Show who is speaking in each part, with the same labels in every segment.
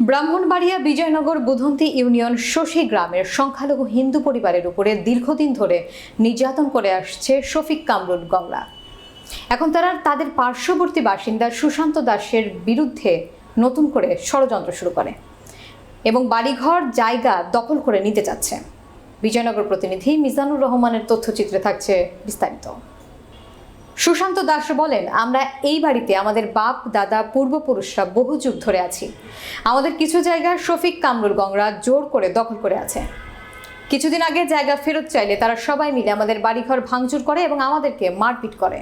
Speaker 1: Brahmanbaria Bijoynagar Budhanti union Shashi গ্রামের সংখ্যালঘু হিন্দু পরিবারের উপরে দীর্ঘদিন ধরে নির্যাতন করে আসছে শফিক কামরুল গংরা এখন তারা তাদের পার্শ্ববর্তী বাসিন্দা সুশান্ত দাসের বিরুদ্ধে নতুন করে ষড়যন্ত্র শুরু করে এবং বাড়িঘর জায়গা দখল করে নিতে চাচ্ছে। বিজয়নগর প্রতিনিধি মিজানুর রহমানের তথ্যচিত্রে থাকছে বিস্তারিত। সুশান্ত দাস বলেন, আমরা এই বাড়িতে আমাদের বাপ, দাদা, পূর্বপুরুষরা বহু যুগ ধরে আছি। আমাদের কিছু জায়গা শফিক কামরুল গংরা জোর করে দখল করে আছে। কিছুদিন আগে জায়গা ফেরত চাইলে তারা সবাই মিলে আমাদের বাড়িঘর ভাঙচুর করে এবং আমাদেরকে মারপিট করে।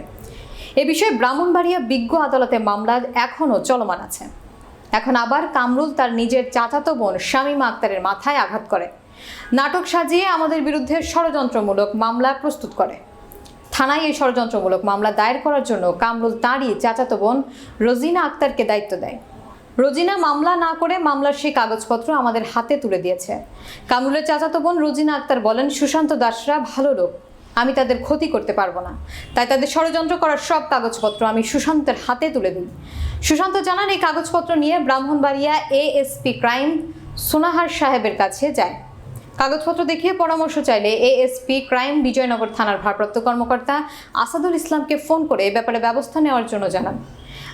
Speaker 1: এ বিষয়ে ব্রাহ্মণবাড়িয়া বিজ্ঞ আদালতে মামলা এখনও চলমান আছে। এখন আবার কামরুল তার নিজের চাচাতো বোন শামীমা আক্তারের মাথায় আঘাত করে। নাটক সাজিয়ে আমাদের বিরুদ্ধে ষড়যন্ত্রমূলক মামলা প্রস্তুত করে। থানায় এই ষড়যন্ত্রমূলক মামলা দায়ের করার জন্য কামরুল তাঁরই চাচাতো বোন রোজিনা আক্তারকে দায়িত্ব দেয়। রোজিনা মামলা না করে মামলার সেই কাগজপত্র আমাদের হাতে তুলে দিয়েছে। কামরুলের চাচাতো বোন রোজিনা আক্তার বলেন, সুশান্ত দাসরা ভালো লোক। আমি তাদের ক্ষতি করতে পারব না। তাই তাদের ষড়যন্ত্র করার সব কাগজপত্র আমি সুশান্তের হাতে তুলে দিই। সুশান্ত জানান, এই কাগজপত্র নিয়ে ব্রাহ্মণবাড়িয়া এএসপি ক্রাইম সোনাহার সাহেবের কাছে যায়। কাগজপত্র দেখিয়ে পরামর্শ চাইলে এএসপি ক্রাইম বিজয়নগর থানার ভারপ্রাপ্ত কর্মকর্তা আসাদুল ইসলামকে ফোন করে এ ব্যাপারে ব্যবস্থা নেওয়ার জন্য জানান।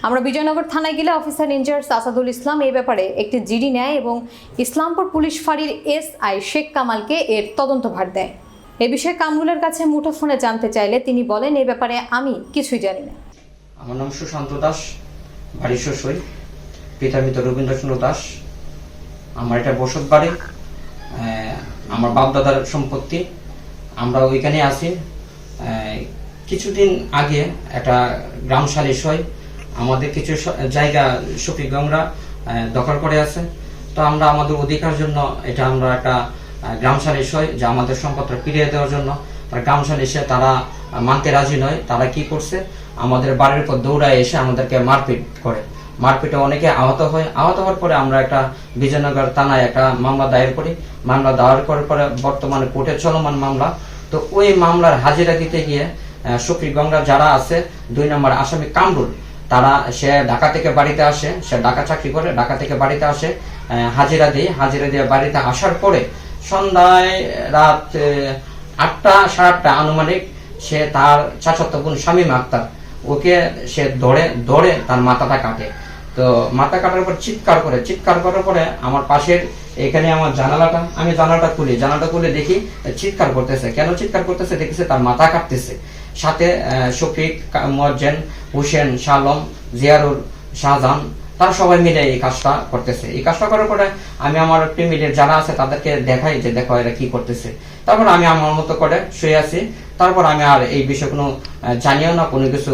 Speaker 1: আমরা বিজয়নগর থানায় গেলে অফিসার ইনচার্জ আসাদুল ইসলাম এই ব্যাপারে একটি জিডি নেয় এবং ইসলামপুর পুলিশ ফাঁড়ির এসআই শেখ কামালকে এর তদন্তভার দেয়। এ বিষয়ে কামরুলের কাছে মুঠোফোনে জানতে চাইলে তিনি বলেন, এ ব্যাপারে আমি কিছুই জানি না।
Speaker 2: আমার নাম সুশান্ত দাস, বাড়ি শস্যই পিতা মৃত রবীন্দ্রচন্দ্র দাস। আমার এটা বসত বাড়ি আমার বাপ দাদার সম্পত্তি। আমরা ওইখানে আছি। কিছুদিন আগে একটা গ্রাম সালিশ হয়। আমাদের কিছু জায়গা শফিগংরা দখল করে আছে। তো আমরা আমাদের অধিকার জন্য এটা আমরা একটা গ্রাম সালিশ হয় যে আমাদের সম্পদটা ফিরিয়ে দেওয়ার জন্য। গ্রাম সালিশে তারা মানতে রাজি নয়। তারা কি করছে? আমাদের বাড়ির উপর দৌড়ায় এসে আমাদেরকে মারপিট করে। মারপিটে অনেকে আহত হয়। আহত হওয়ার পরে আমরা একটা বিজয়নগর থানায় একটা মামলা দায়ের করি। মামলা দায়ের করার পরে বর্তমানে কোর্টে চলমান মামলা। তো ওই মামলার হাজিরা দিতে গিয়ে গঙ্গা যারা আছে, দুই নম্বর আসামি কামরুল, তারা সে ঢাকা থেকে বাড়িতে আসে। সে ঢাকা চাকরি করে, ঢাকা থেকে বাড়িতে আসে হাজিরা দিয়ে। হাজিরা দিয়ে বাড়িতে আসার পরে সন্ধ্যায় রাত আটটা, সাড়ে আটটা আনুমানিক সে তার চাচাতো বোন শামীম আক্তার, ওকে সে ধরে ধরে তার মাথাটা কাটে তো মাথা কাটার পর চিৎকার করে, চিৎকার করার পরে আমার পাশের এখানে আমার জানালাটা, আমি জানালাটা খুলি, জানালাটা খুলে দেখি চিৎকার করতেছে। কেন চিৎকার করতেছে? দেখতেছে তার মাথা কাটতেছে। সাথে শফিক মজ্জেন, হুসেন, শালম, জিয়ারুল, শাহজাহান, তারা সবাই মিলে এই কাজটা করতেছে। এই কাজটা করার পরে আমি আমার টিমিদের যারা আছে তাদেরকে দেখাই যে দেখো এরা কি করতেছে। তারপর আমি আমার মতো করে শুয়ে আছি। তারপর আমি আর এই বিষয়ে কোনো জানিও না, কোনো কিছু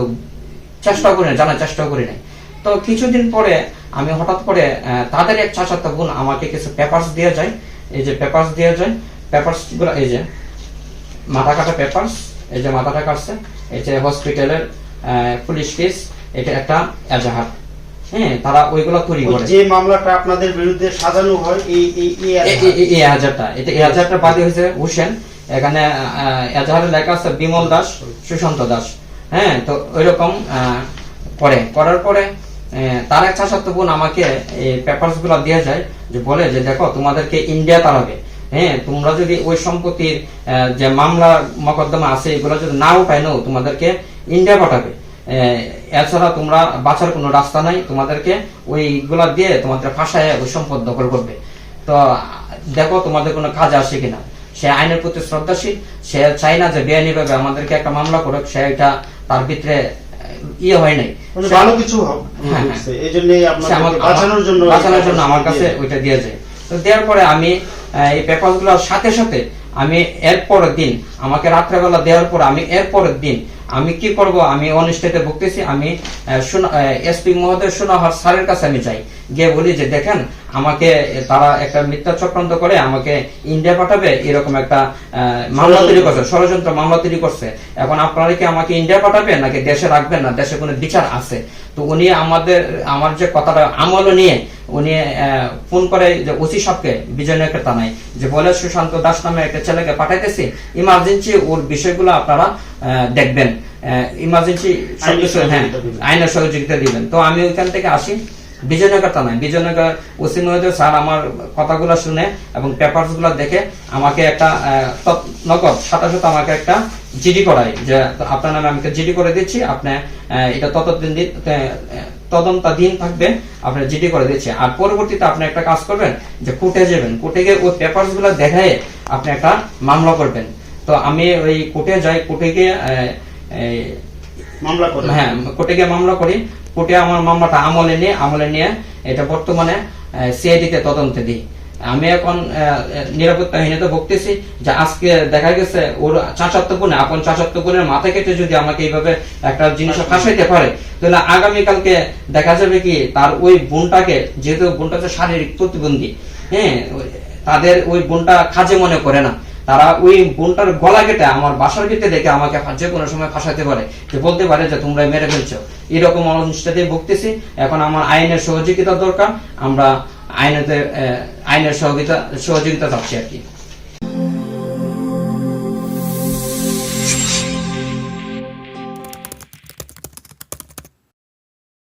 Speaker 2: চেষ্টা করি না, জানার চেষ্টা করি নাই। তো কিছুদিন পরে আমি হঠাৎ করে তাদের এক চাচাতো বোন আমাকে কিছু পেপারস দিয়ে যায়। এই যে পেপারস দিয়ে যায় পেপারসগুলো এই যে মাথা কাটা পেপারস এই যে মাথাটা কাটছে এই যে হসপিটালের পুলিশ কেস এটা একটা এজাহার। হ্যাঁ তারা ওইগুলো তৈরি করে।
Speaker 3: যে মামলাটা আপনাদের বিরুদ্ধে সাজানো হয় এই এই এই
Speaker 2: এ-
Speaker 3: এলাকায়।
Speaker 2: এ- এ- এই হাজারটা এটা এই হাজারটা বাদী হয়েছে হোসেন। এখানে এজাহারে লেখা আছে বিমল দাস সুশান্ত দাস। হ্যাঁ তো ওইরকম আহ, করে। করার পরে তার চাচাতো বোন আমাকে পেপারসগুলো দিয়ে যায়, যে বলে যে, দেখো, তোমাদেরকে ইন্ডিয়া তাড়াবে হ্যাঁ তোমরা যদি ওই সম্পত্তির যে মামলা মকদ্দমা আছে, এগুলো যদি না উঠায় নাও, তোমাদেরকে ইন্ডিয়া পাঠাবে। এছাড়া তোমরা বাঁচার কোনো রাস্তা নাই, তোমাদেরকে ওইগুলা দিয়ে তোমাদের ফাঁসায় ওই সম্পদ দখল করবে। তো, দেখো, তোমাদের কোনো কাজ আসে কিনা। সে আইনের প্রতি শ্রদ্ধাশীল, সে চাই না যে বেআইনি ভাবে আমাদেরকে একটা মামলা করুক, সে এটা তার ভিতরে ইয়ে হয় নাই।
Speaker 3: মানে ভালো কিছু হবে।
Speaker 2: হ্যাঁ,
Speaker 3: এই জন্যই
Speaker 2: সে
Speaker 3: বাঁচানোর জন্য
Speaker 2: বাঁচানোর জন্য আমার কাছে ওইটা দিয়ে যায়। তো দেওয়ার পরে আমি এই পেপারগুলোর সাথে সাথে আমি এর পরের দিন আমাকে রাত্রেবেলা দেওয়ার পর আমি এর পরের দিন আমি কি করব? আমি অনিষ্টেতে ভুগতেছি, আমি এসপি মহোদয় সোনাহার স্যারের কাছে আমি যাই। গিয়ে বলি যে, দেখেন, আমাকে তারা একটা মিথ্যা চক্রান্ত করে, আমাকে ইন্ডিয়া পাঠাবে, এরকম একটা মামলা তৈরি করছে, ষড়যন্ত্র মামলা তৈরি করছে। এখন আপনারা কি আমাকে ইন্ডিয়া পাঠাবেন, নাকি দেশে রাখবেন না? দেশে কোনো বিচার আছে? তো উনি আমাদের, আমার যে কথাটা আমল নিয়ে, উনি ফোন করে যে, ওসি সাহেবকে বিজয়নগর থানায়, যে বলে, সুশান্ত দাস নামে একটা ছেলেকে পাঠাইতেছি, ইমার্জেন্সি ওর বিষয়গুলো আপনারা দেখবেন। ইমার্জেন্সি হ্যাঁ। আইনের সহযোগিতা দিবেন। তো আমি ওইখান থেকে আসি। বিজয়নগর থানায় বিজয়নগর ওসি মহোদয় স্যার আমার কথাগুলো শুনে এবং পেপারসগুলো দেখে আমাকে একটা নগদ সাথে সাথে আমাকে একটা জিডি করায় যে আপনার নামে আমাকে জিডি করে দিচ্ছি আপনি এটা ততদিন তদন্তাধীন থাকবে আপনার জিডি করে দিচ্ছে। আর পরবর্তীতে আপনি একটা কাজ করবেন যে কোর্টে যাবেন। কোর্টে গিয়ে ওই পেপারসগুলো দেখায় আপনি একটা মামলা করবেন। তো আমি ওই কোর্টে যাই কোর্টে গিয়ে
Speaker 3: মামলা
Speaker 2: হ্যাঁ কোর্টে গিয়ে মামলা করি। কোর্টে আমার মামলাটা আমলে নিয়ে আমলে নিয়ে এটা বর্তমানে সিআইডি তদন্তে দিই। আমি এখন আহ, নিরাপত্তাহীনতা ভুগতেছি যে আজকে দেখা গেছে ওর গুণে আপন চাচাত্ব গুণের মাথা কেটে যদি আমাকে এইভাবে একটা জিনিস ফাঁসাইতে পারে তাহলে আগামীকালকে দেখা যাবে কি তার ওই বোনটাকে যেহেতু বোনটা হচ্ছে শারীরিক প্রতিবন্ধী হ্যাঁ তাদের ওই বোনটা কাজে মনে করে না। তারা ওই বোনটার গলা কেটে আমার বাসার ভিতরে রেখে আমাকে যে কোনো সময় ফাঁসাতে পারে। যে বলতে পারে যে তোমরা মেরে ফেলছো। এরকম অনুষ্ঠানে ভুগতেছি। এখন আমার আইনের সহযোগিতা দরকার। আমরা আইনেতে আইনের সহযোগিতা সহযোগিতা চাচ্ছি আর কি।